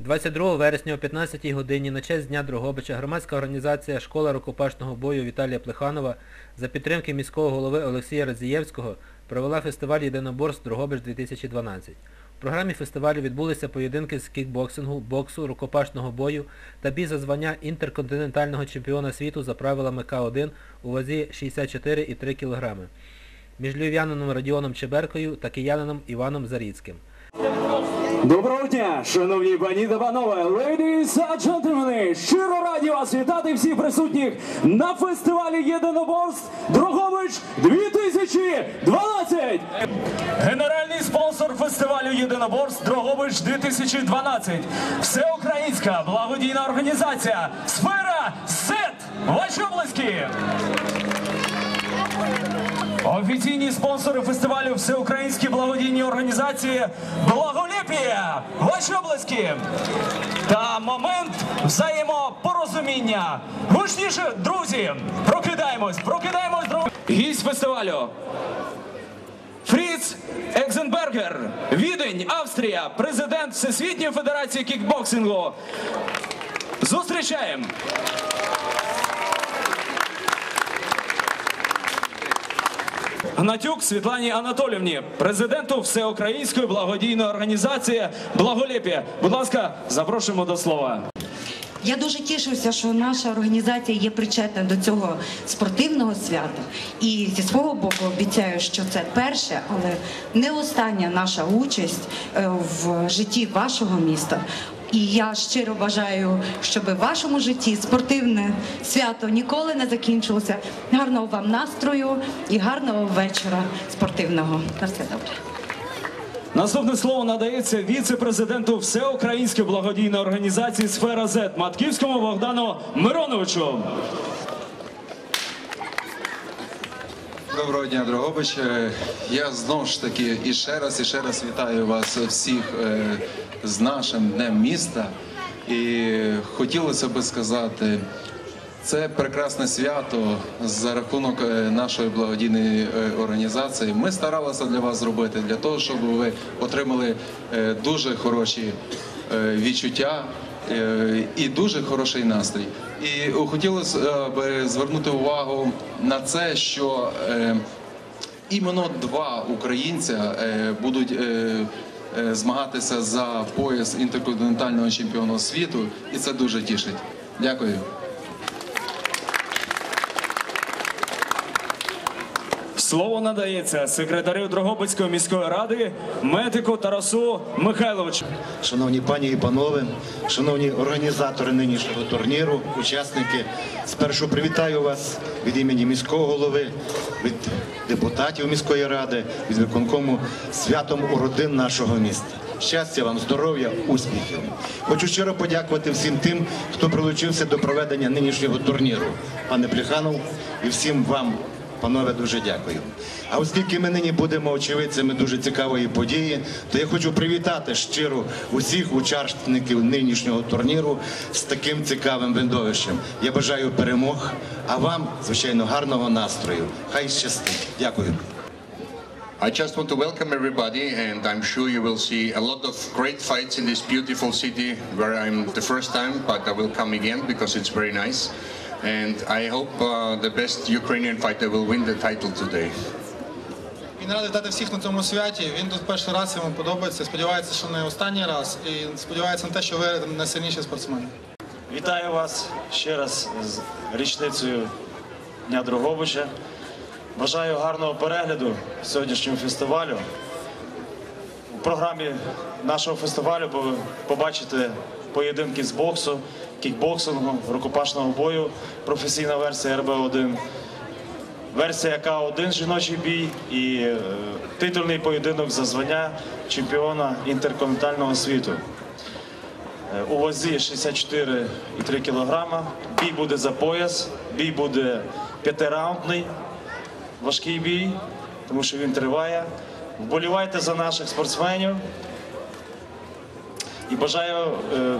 22 вересня о 15 годині на честь Дня Дрогобича громадська організація Школа рукопашного бою Віталія Плеханова за підтримки міського голови Олексія Радзієвського провела фестиваль єдиноборств Дрогобич 2012. В програмі фестивалю відбулися поєдинки з кікбоксингу, боксу, рукопашного бою та бій за звання інтерконтинентального чемпіона світу за правилами К1 у вазі 64,3 кг між львів'янином Радіоном Чеберкою та киянином Іваном Заріцьким. Доброго дня, шановні пані та панове, ladies and gentlemen, щиро раді вас вітати всіх присутніх на фестивалі єдиноборств Дрогобич 2012. Генеральний спонсор фестивалю єдиноборств Дрогобич 2012. Всеукраїнська благодійна організація Сфера СЕТ. Ваші обласки! Офіційні спонсори фестивалю Всеукраїнські благодійні організації Благолепія! Ваші обласки! Та момент взаємопорозуміння. Гучніше, друзі! Прокидаємось! Прокидаємось, друзі! Гість фестивалю. Фріц Екзенбергер, Відень, Австрія, президент Всесвітньої Федерації кікбоксингу. Зустрічаємо! Гнатюк Світлані Анатолівні, президенту Всеукраїнської благодійної організації Благолепія. Будь ласка, запрошуємо до слова. Я дуже тішуся, що наша організація є причетна до цього спортивного свята. І зі свого боку обіцяю, що це перше, але не остання наша участь е, в житті вашого міста. І я щиро бажаю, щоб в вашому житті спортивне свято ніколи не закінчилося. Гарного вам настрою і гарного вечора спортивного. На все добре. Наступне слово надається віце-президенту Всеукраїнської благодійної організації Сфера Z Матківському Богдану Мироновичу. Доброго дня, Дрогобич. Я знову ж таки і ще раз, і ще раз вітаю вас всіх е, з нашим днем міста. І хотілося би сказати, це прекрасне свято за рахунок е, нашої благодійної е, організації. Ми старалися для вас зробити для того, щоб ви отримали е, дуже хороші відчуття і дуже хороший настрій. І хотілося б звернути увагу на це, що іменно два українця будуть змагатися за пояс інтерконтинентального чемпіона світу, і це дуже тішить. Дякую. Слово надається секретарю Дрогобицької міської ради медику Тарасу Михайловичу. Шановні пані і панове, шановні організатори нинішнього турніру, учасники, спершу привітаю вас від імені міського голови, від депутатів міської ради, від виконкому святом уродин нашого міста. Щастя вам, здоров'я, успіхів. Хочу щиро подякувати всім тим, хто прилучився до проведення нинішнього турніру. Пане Плеханов і всім вам. Панове, дуже дякую. А оскільки ми нині будемо очевидцями дуже цікавої події, то я хочу привітати щиро усіх учасників нинішнього турніру з таким цікавим видовищем. Я бажаю перемог, а вам, звичайно, гарного настрою. Хай щастить. Дякую. I just want to welcome everybody, and I'm sure you will see a lot of great fights in this beautiful city where I'm the first time, but I will come again because it's very nice. And I hope uh, the best Ukrainian fighter will win the title today. Він радий вітати всіх на цьому святі. Він тут перший раз йому подобається. Сподівається, що не останній раз. І сподівається на те, що ви найсильніші спортсмени. Вітаю вас ще раз з річницею Дня Дрогобича. Бажаю гарного перегляду сьогоднішнього фестивалю. Програмі нашого фестивалю ви побачите поєдинки з боксу, кікбоксингу, рукопашного бою, професійна версія РБ-1, версія К1 жіночий бій і е, титульний поєдинок за звання чемпіона інтерконтинентального світу. Е, У вазі 64,3 кг. Бій буде за пояс, бій буде п'ятираундний, важкий бій, тому що він триває. Вболівайте за наших спортсменів і бажаю е,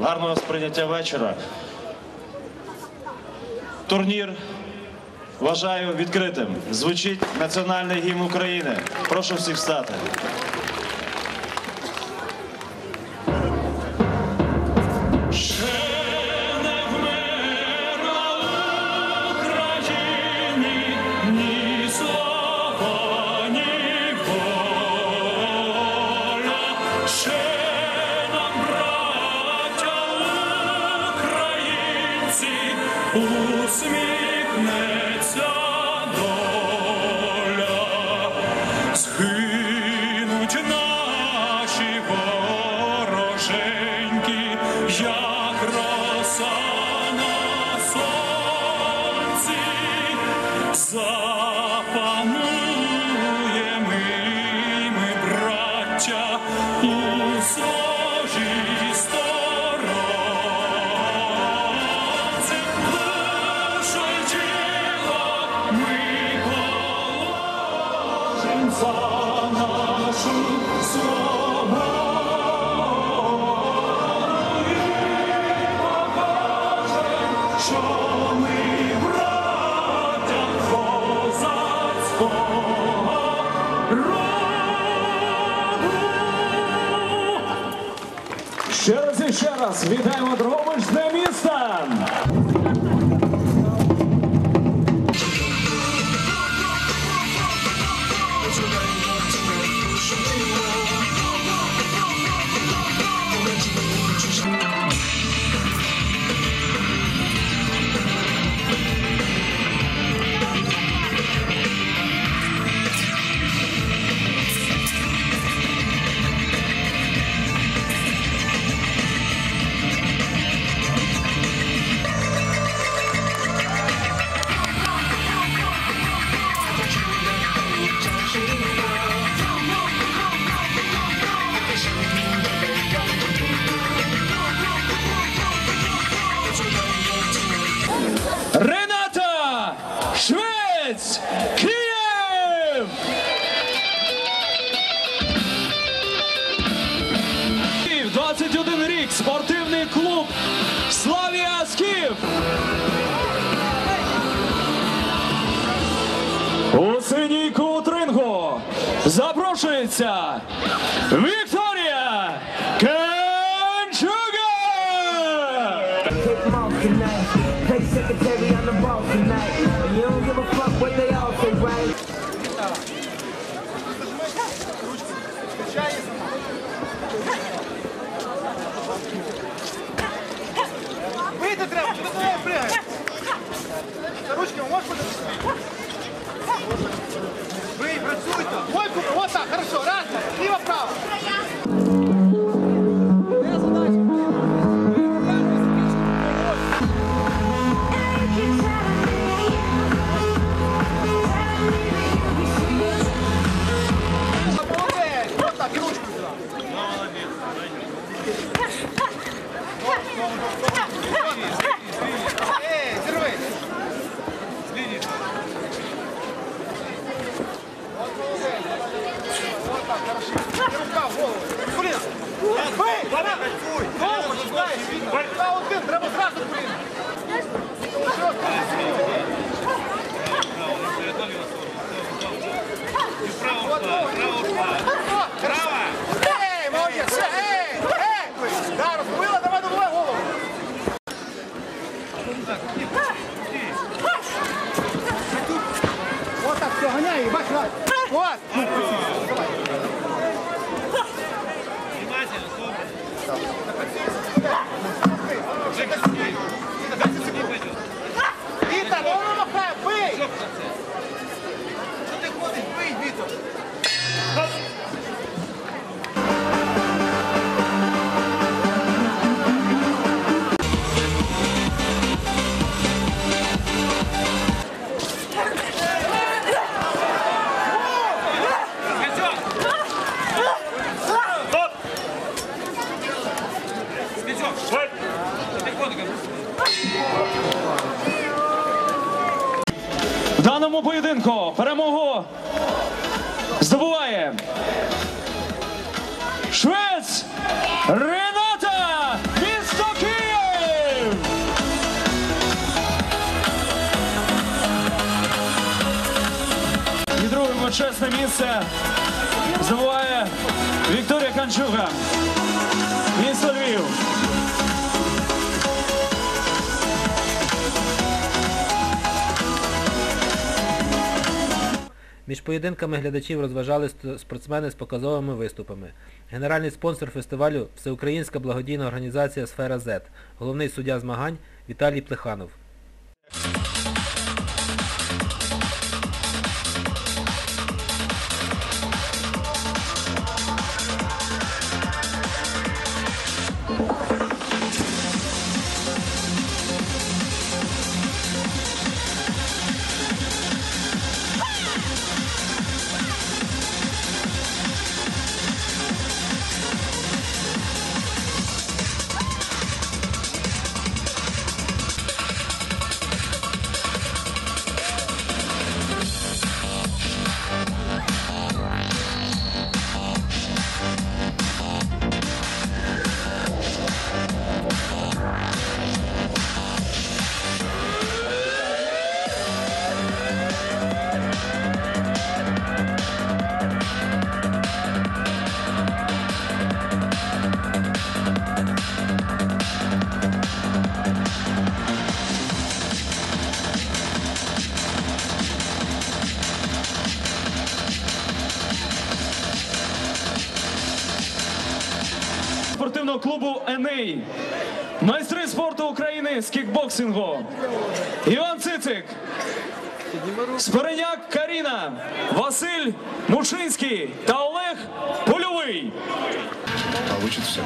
гарного сприйняття вечора. Турнір вважаю відкритим. Звучить національний гімн України. Прошу всіх встати. Was. Witaj переможниця Вікторія Кенчуга! Вийти треба, що ти Ручки можеш подивитися? Вот один, треба зразу Отак, все, гоняй, бач, бач. Вот. почесне місце забуває Вікторія Канчуга. Місто Львів. Між поєдинками глядачів розважали спортсмени з показовими виступами. Генеральний спонсор фестивалю Всеукраїнська благодійна організація Сфера Z, головний суддя змагань Віталій Плеханов. Клубу майстри спорту України з кікбоксингу, Іван Цицик, Спиреняк Каріна, Василь Мушинський та Олег Польовий. Получится.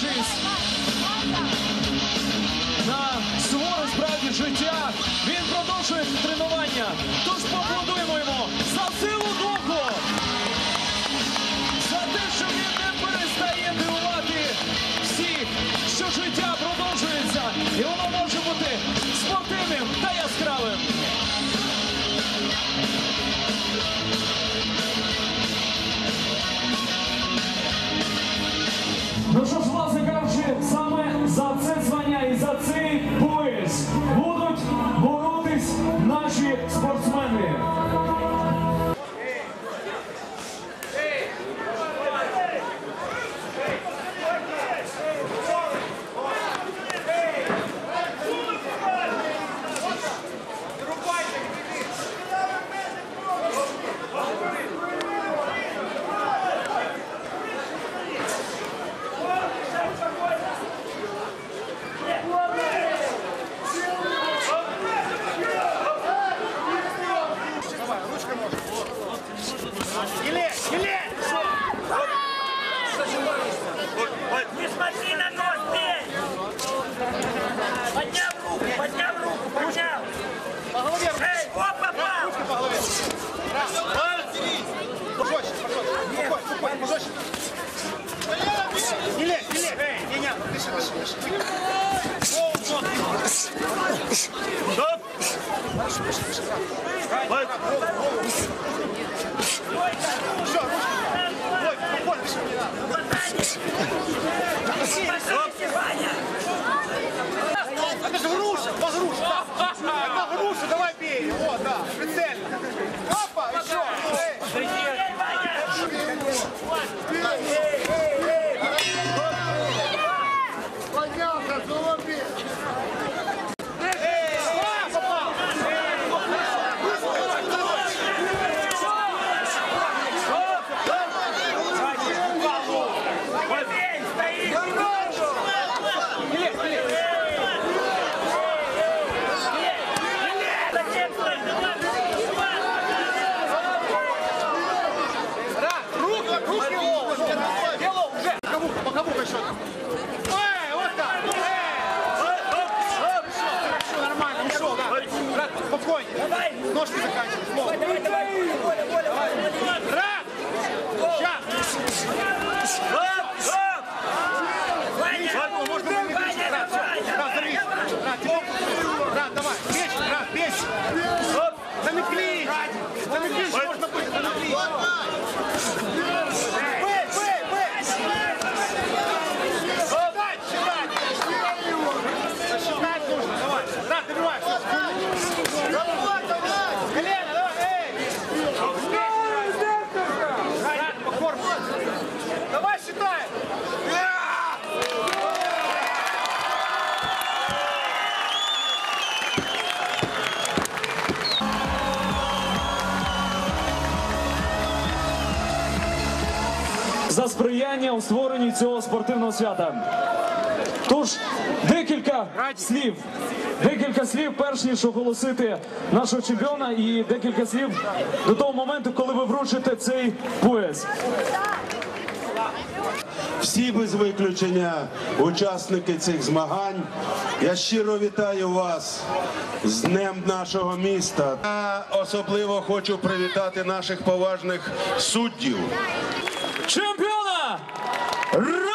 Дивлячись на суворе справді життя, спортсмени. Не смотри на нос, бей! Поднял руку, поднял руку, поднял! По голове! Эй, о, попал! По голове. Раз. Пожестче, пожестче. Спокойно, пожестче. Не лезь, не лезь. Эй, не, не, дыши, дыши, дыши. Стоп! Лайк. Все, Ой, спокойно, сприяння у створенні цього спортивного свята. Тож декілька слів. Декілька слів, перш ніж оголосити нашого чемпіона, і декілька слів до того моменту, коли ви вручите цей пояс. всі без виключення учасники цих змагань. Я щиро вітаю вас з Днем нашого міста. Я особливо хочу привітати наших поважних суддів. Радіон!